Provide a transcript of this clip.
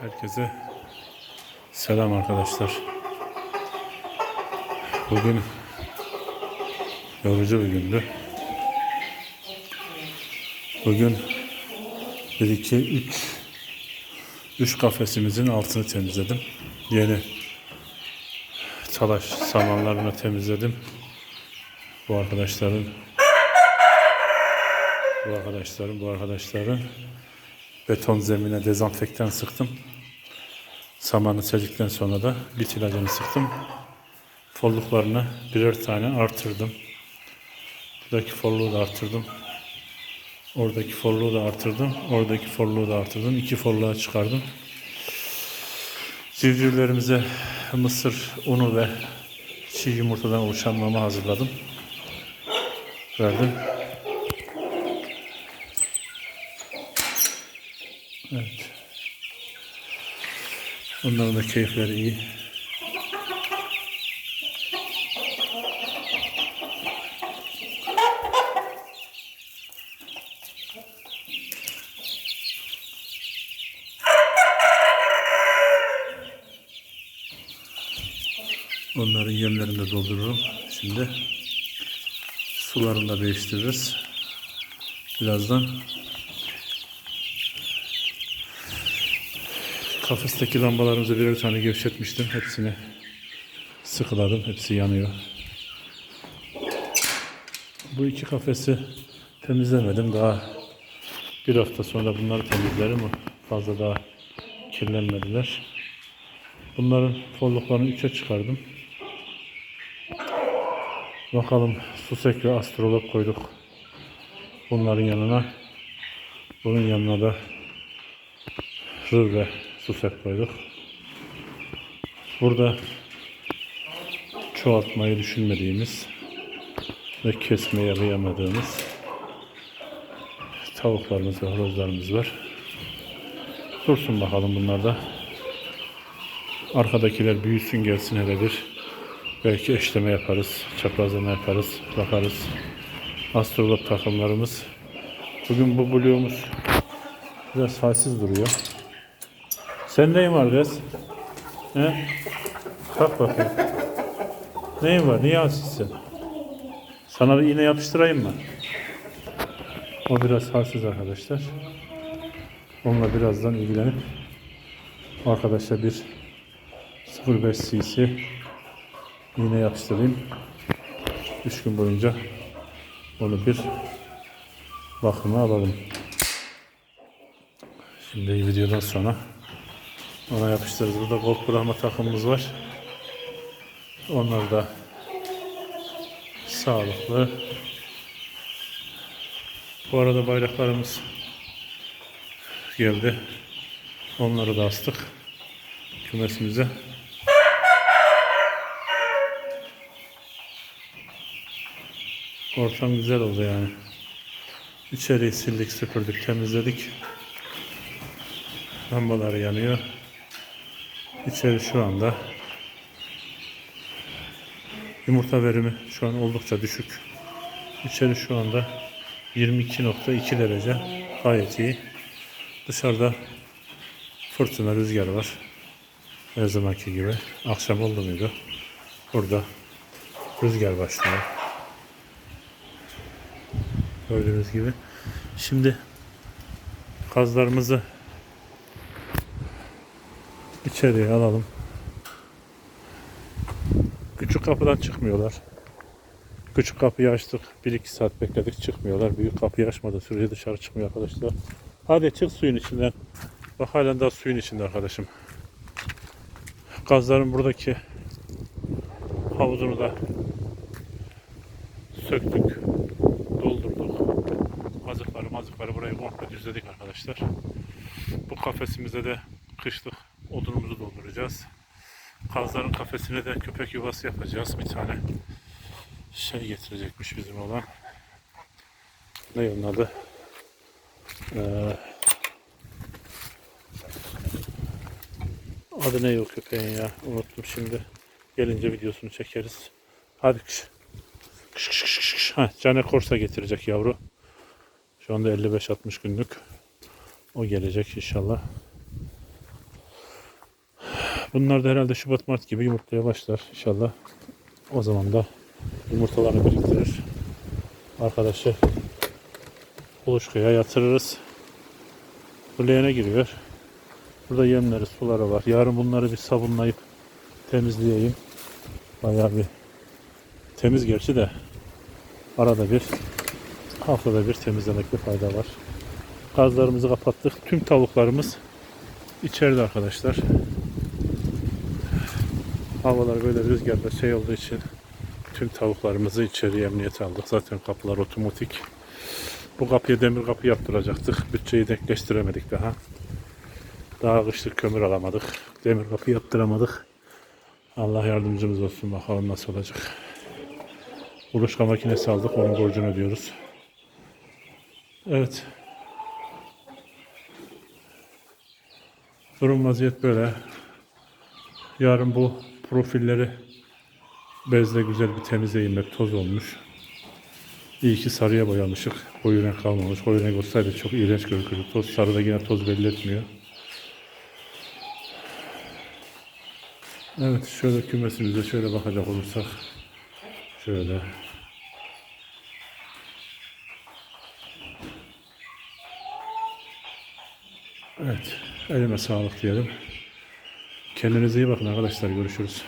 Herkese selam arkadaşlar. Bugün yorucu bir gündü. Bugün 1, 2, 3 3 kafesimizin altını temizledim. Yeni talaş samanlarını temizledim. Bu arkadaşların bu arkadaşların bu arkadaşların beton zemine dezenfektan sıktım. Samanı çeldikten sonra da bit ilacını sıktım. Folluklarını birer tane artırdım. Buradaki folluğu da artırdım. Oradaki folluğu da artırdım. Oradaki folluğu da artırdım. İki folluğa çıkardım. Civcivlerimize mısır unu ve çiğ yumurtadan oluşan mama hazırladım. Verdim. Evet. Onların da keyifleri iyi. Onların yemlerini de doldururum. Şimdi sularını da değiştiririz. Birazdan Kafesteki lambalarımızı birer tane gevşetmiştim. Hepsini sıkıladım. Hepsi yanıyor. Bu iki kafesi temizlemedim. Daha bir hafta sonra bunları temizlerim. Fazla daha kirlenmediler. Bunların folluklarını üçe çıkardım. Bakalım Susek ve Astrolog koyduk. Bunların yanına. Bunun yanına da Rır Susek koyduk. Burada çoğaltmayı düşünmediğimiz ve kesmeye kıyamadığımız tavuklarımız ve horozlarımız var. Dursun bakalım bunlar da. Arkadakiler büyüsün gelsin hele bir. Belki eşleme yaparız, çaprazlama yaparız, bakarız. Astrolog takımlarımız. Bugün bu bloğumuz biraz halsiz duruyor. Sen neyin var kız? He? Kalk bakayım. Neyin var? Niye halsizsin? Sana bir iğne yapıştırayım mı? O biraz halsiz arkadaşlar. Onunla birazdan ilgilenip arkadaşa bir 0.5 cc iğne yapıştırayım. 3 gün boyunca onu bir bakıma alalım. Şimdi videodan sonra ona yapıştırırız. Burada gold bırakma takımımız var. Onlar da sağlıklı. Bu arada bayraklarımız geldi. Onları da astık kümesimize. Ortam güzel oldu yani. İçeriği sildik, süpürdük, temizledik. Lambalar yanıyor. İçeri şu anda yumurta verimi şu an oldukça düşük. İçeri şu anda 22.2 derece gayet iyi. Dışarıda fırtına rüzgar var. Her zamanki gibi. Akşam oldu muydu? Burada rüzgar başlıyor. Gördüğünüz gibi. Şimdi kazlarımızı içeriye alalım. Küçük kapıdan çıkmıyorlar. Küçük kapıyı açtık. 1-2 saat bekledik çıkmıyorlar. Büyük kapıyı açmadı sürece dışarı çıkmıyor arkadaşlar. Hadi çık suyun içinden. Bak halen daha suyun içinde arkadaşım. Gazların buradaki havuzunu da söktük. Doldurduk. Mazıkları mazıkları burayı komple düzledik arkadaşlar. Bu kafesimize de kışlık odunumuzu dolduracağız. Kazların kafesine de köpek yuvası yapacağız. Bir tane şey getirecekmiş bizim olan. Ne onun adı? Ee, adı ne yok köpeğin ya? Unuttum şimdi. Gelince videosunu çekeriz. Hadi kış. Kış kış kış kış. Ha, Cane Korsa getirecek yavru. Şu anda 55-60 günlük. O gelecek inşallah. Bunlar da herhalde Şubat Mart gibi yumurtaya başlar inşallah. O zaman da yumurtalarını biriktirir. Arkadaşı kuluçkaya yatırırız. Leğene giriyor. Burada yemleri, suları var. Yarın bunları bir sabunlayıp temizleyeyim. Bayağı bir temiz gerçi de arada bir haftada bir temizlemekte fayda var. Gazlarımızı kapattık. Tüm tavuklarımız içeride arkadaşlar. Havalar böyle rüzgarda şey olduğu için tüm tavuklarımızı içeriye emniyete aldık. Zaten kapılar otomatik. Bu kapıya demir kapı yaptıracaktık. Bütçeyi denkleştiremedik daha. Daha kışlık kömür alamadık. Demir kapı yaptıramadık. Allah yardımcımız olsun bakalım nasıl olacak. Kuluçka makinesi aldık. Onun borcunu ödüyoruz. Evet. Durum vaziyet böyle. Yarın bu profilleri bezle güzel bir temizleyeyim. Hep toz olmuş. İyi ki sarıya boyamışık. Koyu renk kalmamış. Koyu renk olsaydı çok iğrenç görünürdü. Toz sarıda yine toz belli etmiyor. Evet şöyle kümesimize şöyle bakacak olursak. Şöyle. Evet. Elime sağlık diyelim. Kendinize iyi bakın arkadaşlar. Görüşürüz.